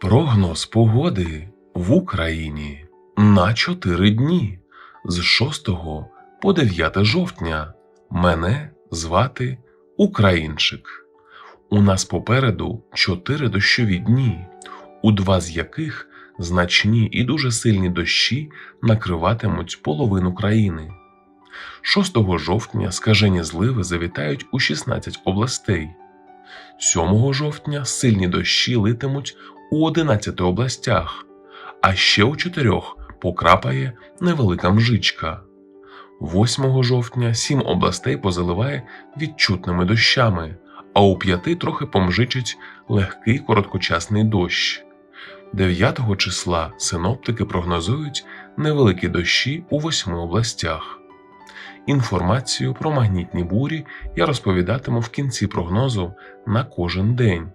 Прогноз погоди в Україні на 4 дні з 6 по 9 жовтня. Мене звати Українчик. У нас попереду 4 дощові дні, у два з яких значні і дуже сильні дощі накриватимуть половину країни. 6 жовтня скажені зливи завітають у 16 областей. 7 жовтня сильні дощі литимуть у 11 областях, а ще у 4 покрапає невелика мжичка. 8 жовтня 7 областей позаливає відчутними дощами, а у 5 трохи помжичить легкий короткочасний дощ. 9 числа синоптики прогнозують невеликі дощі у 8 областях. Інформацію про магнітні бурі я розповідатиму в кінці прогнозу на кожен день.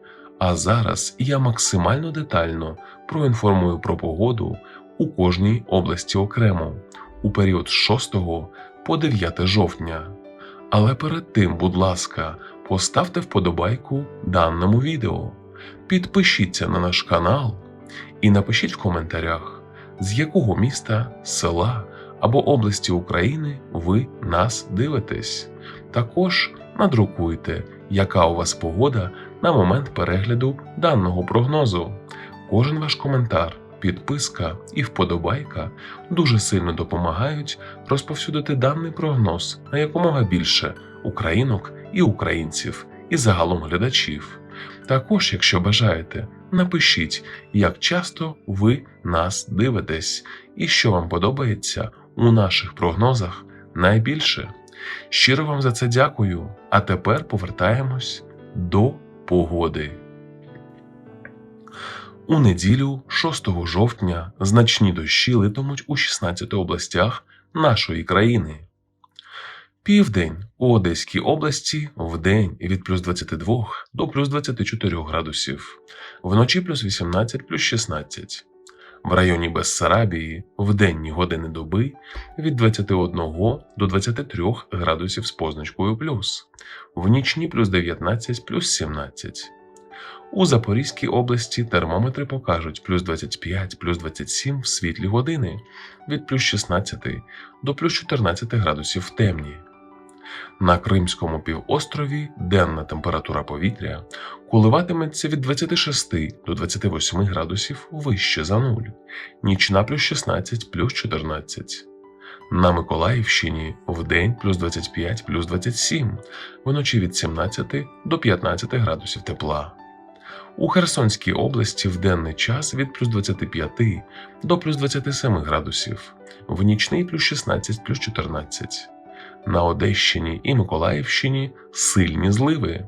А зараз я максимально детально проінформую про погоду у кожній області окремо у період з 6 по 9 жовтня. Але перед тим, будь ласка, поставте вподобайку даному відео, підпишіться на наш канал і напишіть в коментарях, з якого міста, села або області України ви нас дивитесь. Також надрукуйте, яка у вас погода на момент перегляду даного прогнозу. Кожен ваш коментар, підписка і вподобайка дуже сильно допомагають розповсюдити даний прогноз на якомога більше українок і українців, і загалом глядачів. Також, якщо бажаєте, напишіть, як часто ви нас дивитесь і що вам подобається у наших прогнозах найбільше. Щиро вам за це дякую. А тепер повертаємось до погоди. У неділю, 6 жовтня, значні дощі литимуть у 16 областях нашої країни. Південь у Одеській області вдень від плюс 22 до плюс 24 градусів, вночі плюс 18 плюс 16. В районі Бессарабії в денні години доби від 21 до 23 градусів з позначкою плюс, в нічні плюс 19 плюс 17. У Запорізькій області термометри покажуть плюс 25 плюс 27 в світлі години від плюс 16 до плюс 14 градусів в темні. На Кримському півострові денна температура повітря коливатиметься від 26 до 28 градусів вище за нуль, нічна плюс 16 плюс 14. На Миколаївщині вдень плюс 25 плюс 27, вночі від 17 до 15 градусів тепла. У Херсонській області в денний час від плюс 25 до плюс 27 градусів, в нічний плюс 16 плюс 14. На Одещині і Миколаївщині сильні зливи.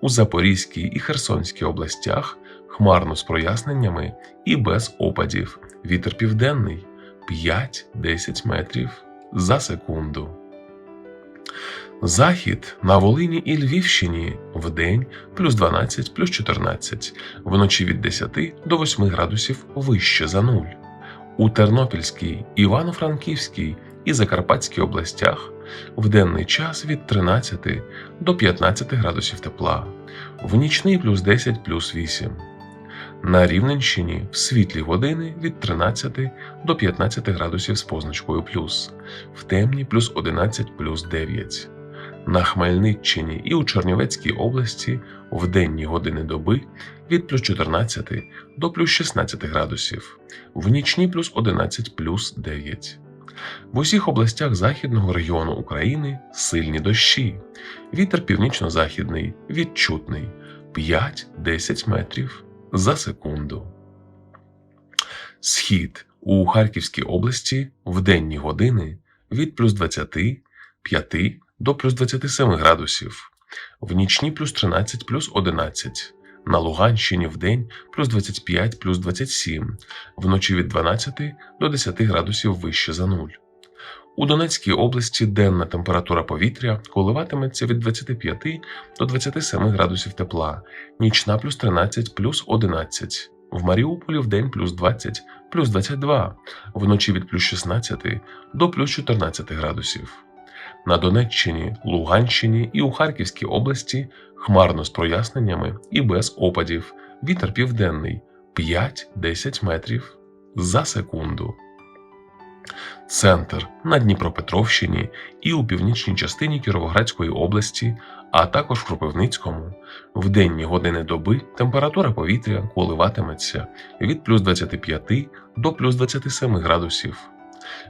У Запорізькій і Херсонській областях хмарно з проясненнями і без опадів. Вітер південний 5-10 метрів за секунду. Захід на Волині і Львівщині вдень плюс 12 плюс 14, вночі від 10 до 8 градусів вище за нуль. У Тернопільській, Івано-Франківській і Закарпатській областях в денний час від 13 до 15 градусів тепла, в нічний плюс 10 плюс 8. На Рівненщині в світлі години від 13 до 15 градусів з позначкою плюс, в темні плюс 11 плюс 9. На Хмельниччині і у Чернівецькій області в денні години доби від плюс 14 до плюс 16 градусів, в нічні плюс 11 плюс 9. В усіх областях західного регіону України сильні дощі. Вітер північно-західний, відчутний 5-10 метрів за секунду. Схід у Харківській області в денні години від плюс 25 до плюс 27 градусів, в нічні плюс 13 плюс 11. На Луганщині в день плюс 25 плюс 27, вночі від 12 до 10 градусів вище за нуль. У Донецькій області денна температура повітря коливатиметься від 25 до 27 градусів тепла, нічна плюс 13 плюс 11. В Маріуполі в день плюс 20 плюс 22, вночі від плюс 16 до плюс 14 градусів. На Донеччині, Луганщині і у Харківській області хмарно з проясненнями і без опадів. Вітер південний 5-10 метрів за секунду. Центр на Дніпропетровщині і у північній частині Кіровоградської області, а також в Кропивницькому. В денні години доби температура повітря коливатиметься від плюс 25 до плюс 27 градусів,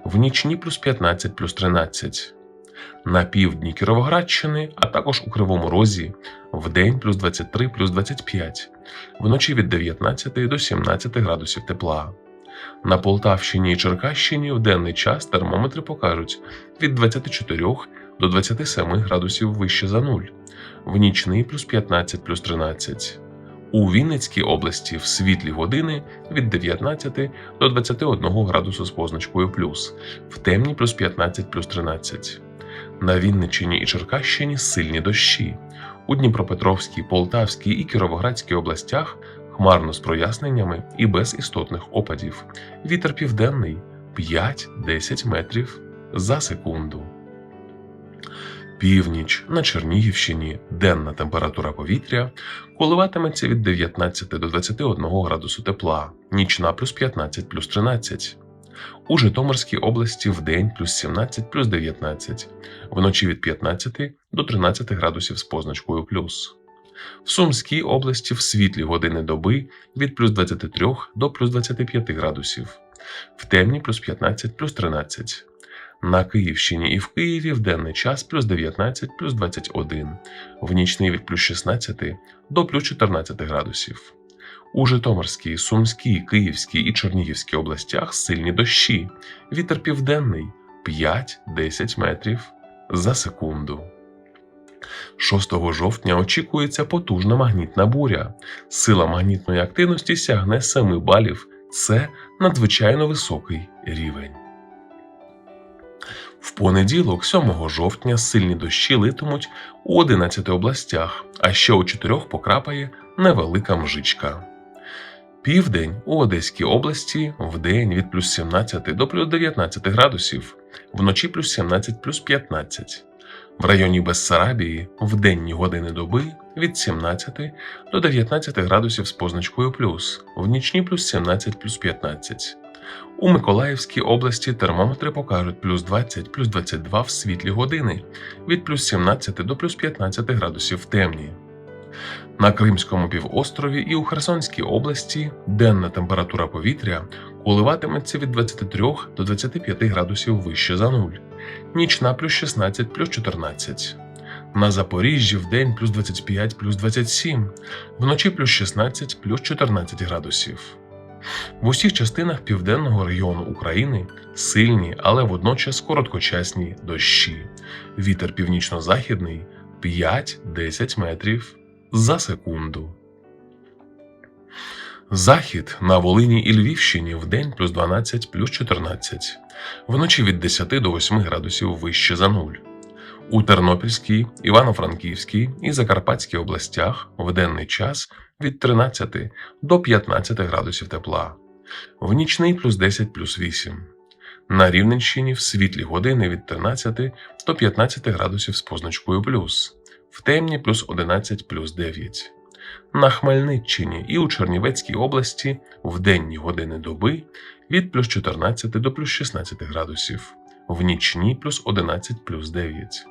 в нічні плюс 15 плюс 13. На півдні Кіровоградщини, а також у Кривому Розі в день плюс 23 плюс 25, вночі від 19 до 17 градусів тепла. На Полтавщині і Черкащині в денний час термометри покажуть від 24 до 27 градусів вище за нуль, в нічний плюс 15 плюс 13. У Вінницькій області в світлі години від 19 до 21 градусу з позначкою плюс, в темні плюс 15 плюс 13. На Вінниччині і Черкащині сильні дощі. У Дніпропетровській, Полтавській і Кіровоградській областях хмарно з проясненнями і без істотних опадів. Вітер південний 5-10 метрів за секунду. Північ на Чернігівщині денна температура повітря коливатиметься від 19 до 21 градусу тепла, нічна плюс 15 плюс 13. У Житомирській області в день плюс 17 плюс 19, вночі від 15 до 13 градусів з позначкою плюс. В Сумській області в світлі години доби від плюс 23 до плюс 25 градусів, в темні плюс 15 плюс 13. На Київщині і в Києві в денний час плюс 19 плюс 21, в нічний від плюс 16 до плюс 14 градусів. У Житомирській, Сумській, Київській і Чернігівській областях сильні дощі. Вітер південний 5-10 метрів за секунду. 6 жовтня очікується потужна магнітна буря. Сила магнітної активності сягне 7 балів. Це надзвичайно високий рівень. В понеділок, 7 жовтня, сильні дощі литимуть у 11 областях, а ще у 4 покрапає невелика мжичка. Південь у Одеській області вдень від плюс 17 до плюс 19 градусів, вночі плюс 17 плюс 15. В районі Бессарабії в денні години доби від 17 до 19 градусів з позначкою плюс, в нічні плюс 17 плюс 15. У Миколаївській області термометри покажуть плюс 20 плюс 22 в світлі години, від плюс 17 до плюс 15 градусів в темні. На Кримському півострові і у Херсонській області денна температура повітря коливатиметься від 23 до 25 градусів вище за нуль, нічна плюс 16 плюс 14. На Запоріжжі в день плюс 25 плюс 27, вночі плюс 16 плюс 14 градусів. В усіх частинах південного регіону України сильні, але водночас короткочасні дощі. Вітер північно-західний 5-10 метрів за секунду. Захід на Волині і Львівщині в день плюс 12 плюс 14, вночі від 10 до 8 градусів вище за нуль. У Тернопільській, Івано-Франківській і Закарпатській областях в денний час від 13 до 15 градусів тепла, в нічний плюс 10 плюс 8. На Рівненщині в світлі години від 13 до 15 градусів з позначкою плюс, в темні плюс 11 плюс 9. На Хмельниччині і у Чернівецькій області в денні години доби від плюс 14 до плюс 16 градусів, в нічні плюс 11 плюс 9.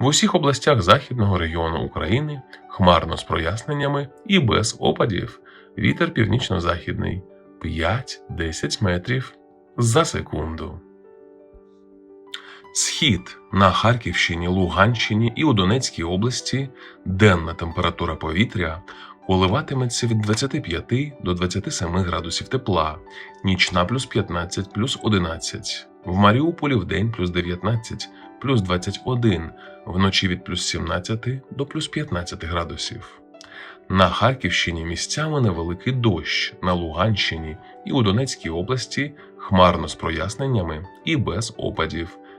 В усіх областях Західного регіону України хмарно з проясненнями і без опадів. Вітер північно-західний 5-10 метрів за секунду. Схід на Харківщині, Луганщині і у Донецькій області денна температура повітря коливатиметься від 25 до 27 градусів тепла, нічна плюс 15 плюс 11. В Маріуполі в день плюс 19 плюс 21, вночі від плюс 17 до плюс 15 градусів. На Харківщині місцями невеликий дощ, на Луганщині і у Донецькій області хмарно з проясненнями і без опадів.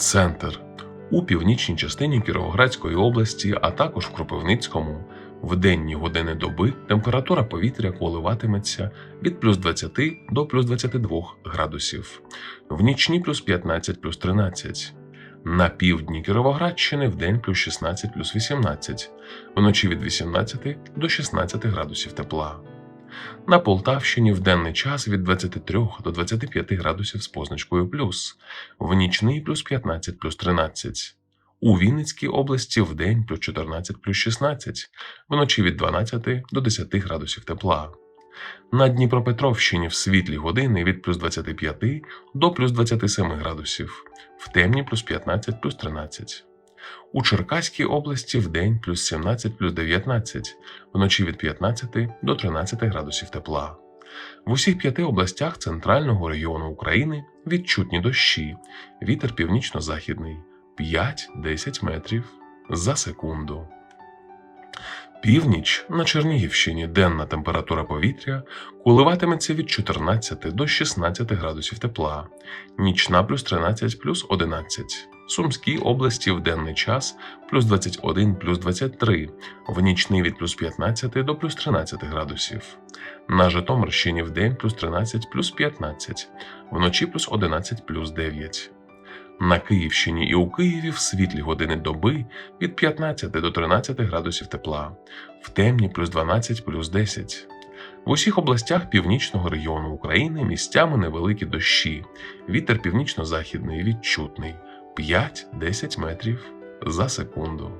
Центр у північній частині Кіровоградської області, а також в Кропивницькому. В денні години доби температура повітря коливатиметься від плюс 20 до плюс 22 градусів, в нічні плюс 15 плюс 13. На півдні Кіровоградщини в день плюс 16 плюс 18, вночі від 18 до 16 градусів тепла. На Полтавщині в денний час від 23 до 25 градусів з позначкою плюс, в нічний плюс 15 плюс 13. У Вінницькій області в день плюс 14 плюс 16, вночі від 12 до 10 градусів тепла. На Дніпропетровщині в світлі години від плюс 25 до плюс 27 градусів, в темні плюс 15 плюс 13. У Черкаській області в день плюс 17 плюс 19, вночі від 15 до 13 градусів тепла. В усіх п'яти областях центрального регіону України відчутні дощі, вітер північно-західний 5-10 метрів за секунду. Північ на Чернігівщині денна температура повітря коливатиметься від 14 до 16 градусів тепла, нічна плюс 13 плюс 11. Сумській області в денний час плюс 21 плюс 23, в нічний від плюс 15 до плюс 13 градусів. На Житомирщині в день плюс 13 плюс 15, вночі плюс 11 плюс 9. На Київщині і у Києві в світлі години доби від 15 до 13 градусів тепла, в темні плюс 12 плюс 10. В усіх областях північного регіону України місцями невеликі дощі, вітер північно-західний відчутний 5-10 метрів за секунду.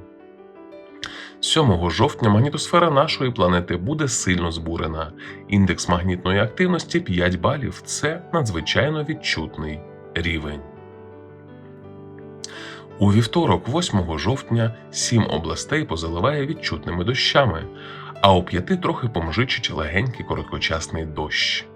7 жовтня магнітосфера нашої планети буде сильно збурена. Індекс магнітної активності 5 балів це надзвичайно відчутний рівень. У вівторок, 8 жовтня, сім областей позаливає відчутними дощами, а у п'яти трохи помжичить легенький короткочасний дощ.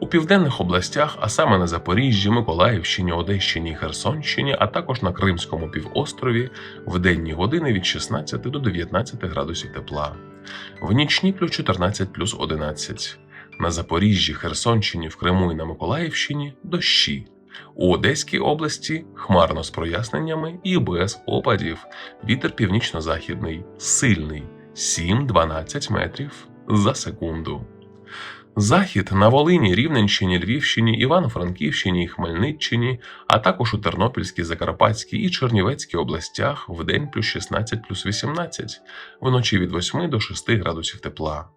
У південних областях, а саме на Запоріжжі, Миколаївщині, Одещині і Херсонщині, а також на Кримському півострові, в денні години від 16 до 19 градусів тепла, в нічні плюс 14 плюс 11. На Запоріжжі, Херсонщині, в Криму і на Миколаївщині дощі. У Одеській області хмарно з проясненнями і без опадів. Вітер північно-західний, сильний 7-12 метрів за секунду. Захід на Волині, Рівненщині, Львівщині, Івано-Франківщині Хмельниччині, а також у Тернопільській, Закарпатській і Чернівецькій областях в день плюс 16 плюс 18, вночі від 8 до 6 градусів тепла.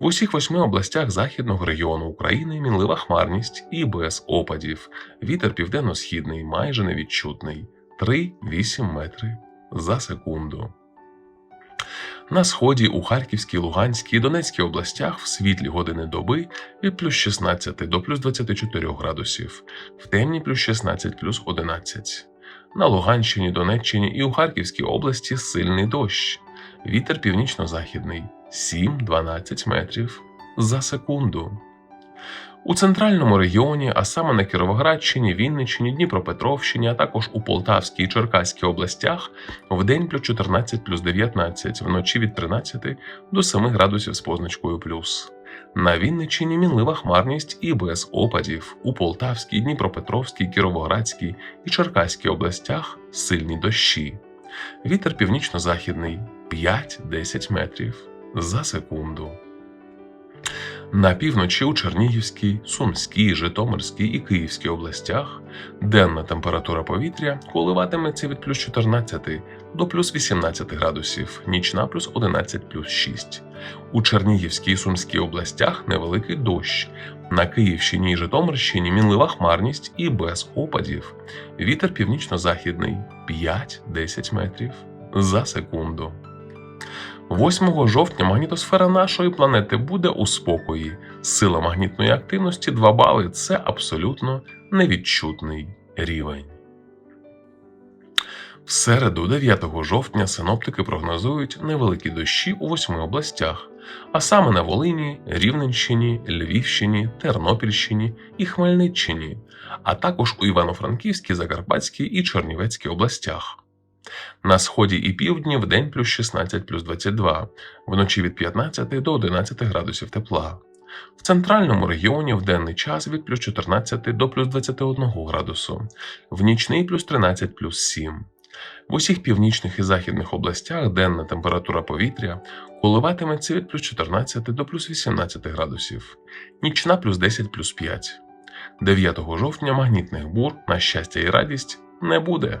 В усіх восьми областях західного регіону України мінлива хмарність і без опадів. Вітер південно-східний майже невідчутний 3-8 метри за секунду. На сході у Харківській, Луганській і Донецькій областях в світлі години доби від плюс 16 до плюс 24 градусів, в темні плюс 16 плюс 11. На Луганщині, Донеччині і у Харківській області сильний дощ. Вітер північно-західний 7-12 метрів за секунду. У центральному регіоні, а саме на Кіровоградщині, Вінниччині, Дніпропетровщині, а також у Полтавській і Черкаській областях в день плюс 14 плюс 19, вночі від 13 до 7 градусів з позначкою плюс. На Вінниччині мінлива хмарність і без опадів. У Полтавській, Дніпропетровській, Кіровоградській і Черкаській областях сильні дощі. Вітер північно-західний 5-10 метрів за секунду. На півночі у Чернігівській, Сумській, Житомирській і Київській областях денна температура повітря коливатиметься від плюс 14 до плюс 18 градусів, нічна плюс 11 плюс 6. У Чернігівській і Сумській областях невеликий дощ. На Київщині і Житомирщині мінлива хмарність і без опадів. Вітер північно-західний 5-10 метрів за секунду. 8 жовтня магнітосфера нашої планети буде у спокої. Сила магнітної активності 2 бали це абсолютно невідчутний рівень. В середу, 9 жовтня, синоптики прогнозують невеликі дощі у восьми областях, а саме на Волині, Рівненщині, Львівщині, Тернопільщині і Хмельниччині, а також у Івано-Франківській, Закарпатській і Чернівецькій областях. На сході і півдні в день плюс 16 плюс 22, вночі від 15 до 11 градусів тепла. В центральному регіоні в денний час від плюс 14 до плюс 21 градусу, в нічний плюс 13 плюс 7. В усіх північних і західних областях денна температура повітря коливатиметься від плюс 14 до плюс 18 градусів, нічна плюс 10 плюс 5. 9 жовтня магнітних бур, на щастя і радість, не буде.